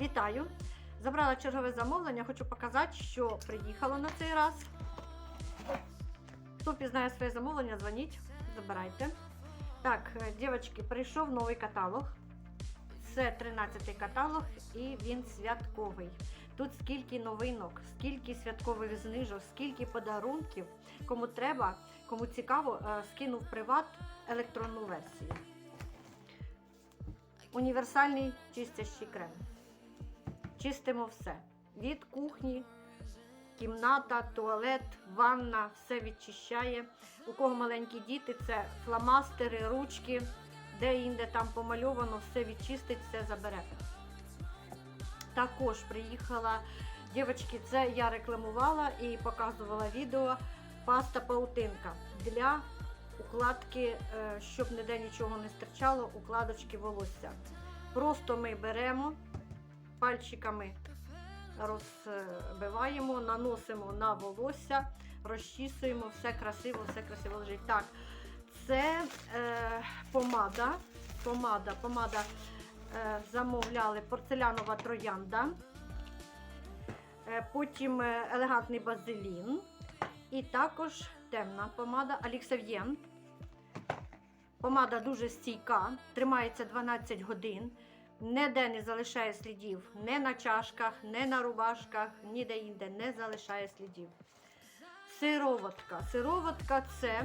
Вітаю! Забрала чергове замовлення. Хочу показати, що приїхало на цей раз. Хто пізнає своє замовлення, дзвоніть, забирайте. Так, е, дівчатки, прийшов новий каталог. Це 13-й каталог і він святковий. Тут скільки новинок, скільки святкових знижок, скільки подарунків. Кому треба, кому цікаво, е, скинув приват електронну версію. Універсальний чистящий крем. Чистимо все. Від кухні, кімната, туалет, ванна, все відчищає. У кого маленькі діти, це фломастери, ручки, де інде там помальовано, все відчистить, все забере. Також приїхала, дівчатки, це я рекламувала і показувала відео паста паутинка для укладки, е, щоб ніде нічого не стирчало, укладочки волосся. Просто ми беремо пальчиками розбиваємо, наносимо на волосся, розчісуємо, все красиво, все красиво лежить. Так, це е, помада. Помада, помада е, замовляли порцелянова троянда. Е, потім е, елегантний базилін. І також темна помада Аліксав'єн. Помада дуже стійка, тримається 12 годин. Ніде не залишає слідів, не на чашках, не на рубашках, ніде інде не залишає слідів. Сироватка. Сироватка це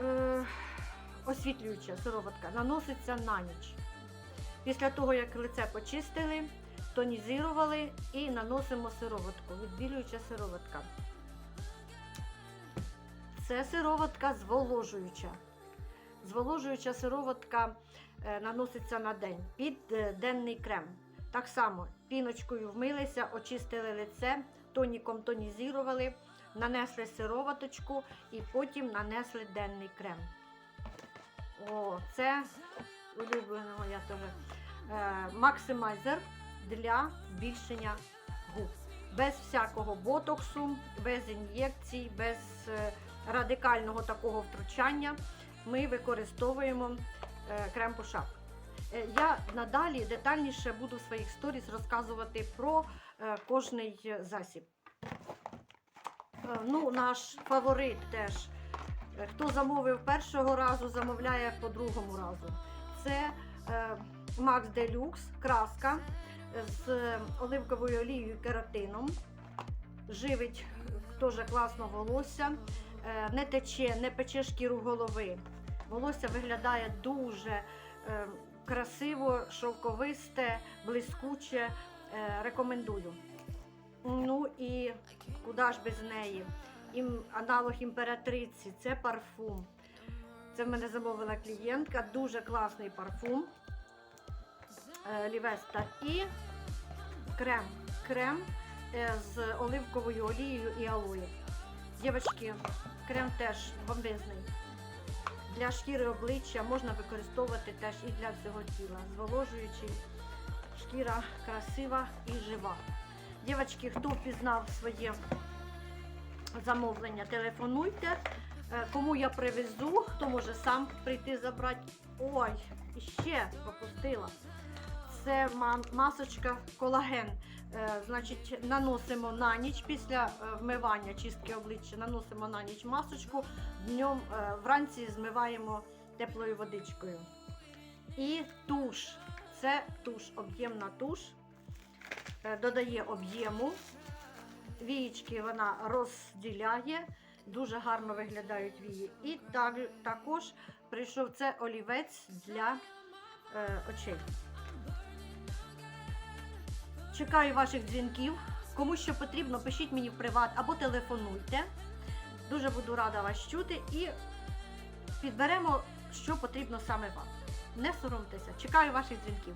е, освітлююча сироватка, наноситься на ніч. Після того, як лице почистили, тонізували і наносимо сироватку. Відбілююча сироватка. Це сироватка зволожуюча. Зволожуюча сироватка е, наноситься на день під е, денний крем. Так само піночкою вмилися, очистили лице, тоніком тонізували, нанесли сироваточку і потім нанесли денний крем. О, це улюблена моя теж е, максимайзер для збільшення губ. Без всякого ботоксу, без ін'єкцій, без е, радикального такого втручання ми використовуємо е, крем пушап. Е, Я надалі детальніше буду в своїх сторіс розказувати про е, кожний засіб. Ну, наш фаворит теж. Хто замовив першого разу, замовляє по другому разу. Це Max Deluxe краска з оливковою олією і кератином. Живить е, теж класно волосся, не тече, не пече шкіру голови. Волосся виглядає дуже е, красиво, шовковисте, блискуче. Е, рекомендую. Ну і куди ж без неї? Аналог імператриці це парфум. Це в мене замовила клієнтка, дуже класний парфум. Е, Лівеста. І крем. Крем з оливковою олією і алоє. Дівчатки, крем теж бомбезний. Для шкіри обличчя можна використовувати теж і для всього тіла. Зволожуючий, шкіра красива і жива. Дівчатки, хто впізнав своє замовлення, телефонуйте. Е, Кому я привезу, хто може сам прийти забрати. Ой, і ще пропустила. Це масочка колаген. Е, Значить, наносимо на ніч після е, вмивання чистки обличчя, наносимо на ніч масочку, днем е, вранці змиваємо теплою водичкою. І туш. Це туш, об'ємна туш. Додає об'єму. Вієчки вона розділяє, дуже гарно виглядають вії. І так, також прийшов це олівець для е, очей. Чекаю ваших дзвінків. Кому що потрібно, пишіть мені в приват або телефонуйте. Дуже буду рада вас чути і підберемо, що потрібно саме вам. Не соромтеся. Чекаю ваших дзвінків.